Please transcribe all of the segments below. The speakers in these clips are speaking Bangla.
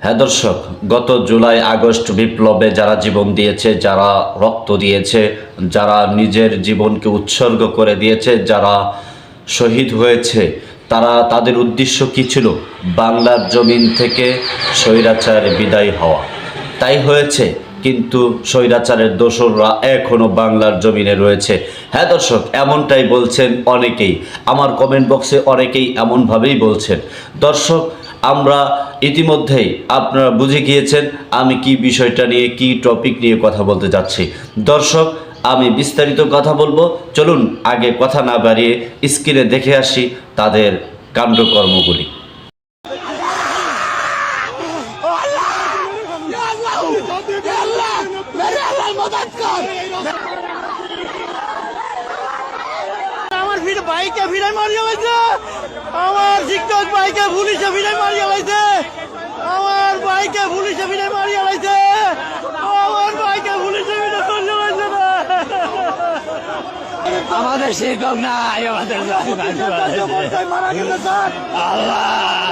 হ্যাঁ দর্শক, গত জুলাই, আগস্ট বিপ্লবে যারা জীবন দিয়েছে, যারা রক্ত দিয়েছে, যারা নিজের জীবনকে উৎসর্গ করে দিয়েছে, যারা শহীদ হয়েছে, তারা তাদের উদ্দেশ্য কী ছিল? বাংলার জমিন থেকে স্বৈরাচার বিদায় হওয়া। তাই হয়েছে, কিন্তু স্বৈরাচারের দোসররা এখনও বাংলার জমিনে রয়েছে। হ্যাঁ দর্শক, এমনটাই বলছেন অনেকেই। আমার কমেন্ট বক্সে অনেকেই এমনভাবেই বলছেন। দর্শক, আমরা ইতিমধ্যেই আপনারা বুঝে গিয়েছেন আমি কি বিষয়টা নিয়ে, কি টপিক নিয়ে কথা বলতে যাচ্ছি। দর্শক, আমি বিস্তারিত কথা বলব। চলুন, আগে কথা না বাড়িয়ে স্ক্রিনে দেখে আসি তাদের কাণ্ডকর্মগুলি। আমার ফিরে ভাইকে ফিরে মারিয়ে লাইছে আমার শিক্ষক ভাইকে পুলিশে ফিরে মারিয়ে লাইছে আমার ভাইকে পুলিশে ফিরে মারিয়ে আমার পুলিশে না। আমাদের শিক্ষক নাই আমাদের আল্লাহ।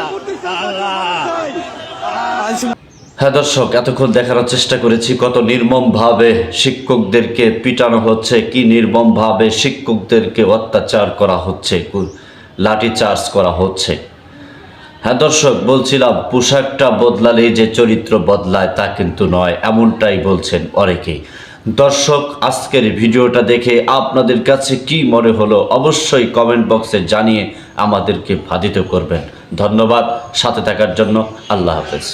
আল্লাহ। হ্যাঁ দর্শক, এতক্ষণ দেখানোর চেষ্টা করেছি কত নির্মমভাবে শিক্ষকদেরকে পিটানো হচ্ছে, কি নির্মমভাবে শিক্ষকদেরকে অত্যাচার করা হচ্ছে লাঠি চার্জ করা হচ্ছে। হ্যাঁ দর্শক, বলছিলাম, পোশাকটা বদলালেই যে চরিত্র বদলায় তা কিন্তু নয়, এমনটাই বলছেন অনেকেই। দর্শক, আজকের ভিডিওটা দেখে আপনাদের কাছে কি মনে হলো অবশ্যই কমেন্ট বক্সে জানিয়ে আমাদেরকে বাধিত করবেন। ধন্যবাদ, সাথে থাকার জন্য আল্লাহ হাফেজ।